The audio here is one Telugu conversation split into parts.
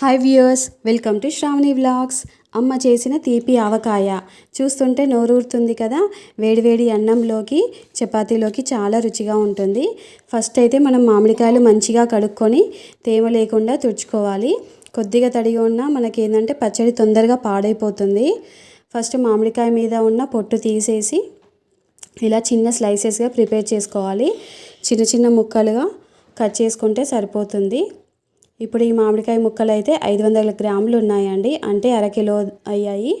Hi viewers welcome to Sravani vlogs అమ్మ చేసిన తీపి ఆవకాయ. చూస్తుంటే నోరూరుతుంది కదా? వేడివేడి అన్నంలోకి చపాతీలోకి చాలా రుచిగా ఉంటుంది. ఫస్ట్ అయితే మనం మామిడికాయలు మంచిగా కడుక్కొని తేమ లేకుండా తుడుచుకోవాలి. కొద్దిగా తడిగా ఉన్నా మనకి ఏంటంటే పచ్చడి తొందరగా పాడైపోతుంది. ఫస్ట్ మామిడికాయ మీద ఉన్న పొట్టు తీసేసి ఇలా చిన్న స్లైసెస్గా ప్రిపేర్ చేసుకోవాలి. చిన్న చిన్న ముక్కలుగా కట్ చేసుకుంటే సరిపోతుంది. ఇప్పుడు ఈ మామిడికాయ ముక్కలు అయితే ఐదు వందల గ్రాములు ఉన్నాయండి అంటే అరకిలో అయ్యాయి.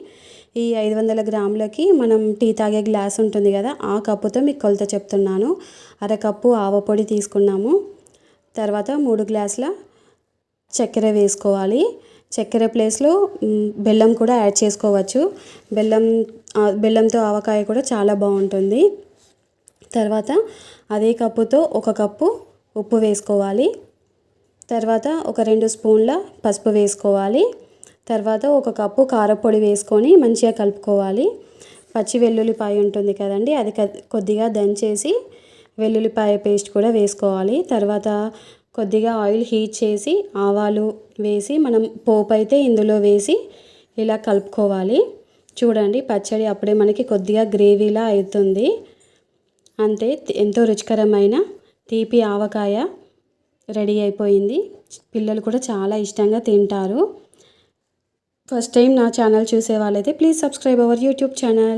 ఈ ఐదు వందల గ్రాములకి మనం టీ తాగే గ్లాస్ ఉంటుంది కదా ఆ కప్పుతో మీకు కొలత చెప్తున్నాను. అరకప్పు ఆవపొడి తీసుకున్నాము. తర్వాత మూడు గ్లాసుల చక్కెర వేసుకోవాలి. చక్కెర ప్లేస్లో బెల్లం కూడా యాడ్ చేసుకోవచ్చు. బెల్లం బెల్లంతో ఆవకాయ కూడా చాలా బాగుంటుంది. తర్వాత అదే కప్పుతో ఒక కప్పు ఉప్పు వేసుకోవాలి. తర్వాత ఒక రెండు స్పూన్ల పసుపు వేసుకోవాలి. తర్వాత ఒక కప్పు కారపొడి వేసుకొని మంచిగా కలుపుకోవాలి. పచ్చి వెల్లుల్లిపాయ ఉంటుంది కదండి అది కొద్దిగా దంచేసి వెల్లుల్లిపాయ పేస్ట్ కూడా వేసుకోవాలి. తర్వాత కొద్దిగా ఆయిల్ హీట్ చేసి ఆవాలు వేసి మనం పోపు అయితే ఇందులో వేసి ఇలా కలుపుకోవాలి. చూడండి పచ్చడి అప్పుడే మనకి కొద్దిగా గ్రేవీలా అవుతుంది. అంతే ఎంతో రుచికరమైన తీపి ఆవకాయ. రెడీ అయిపోయింది. పిల్లలు కూడా చాలా ఇష్టంగా తింటారు. ఫస్ట్ టైం నా ఛానల్ చూసే వాళ్ళైతే please subscribe our YouTube channel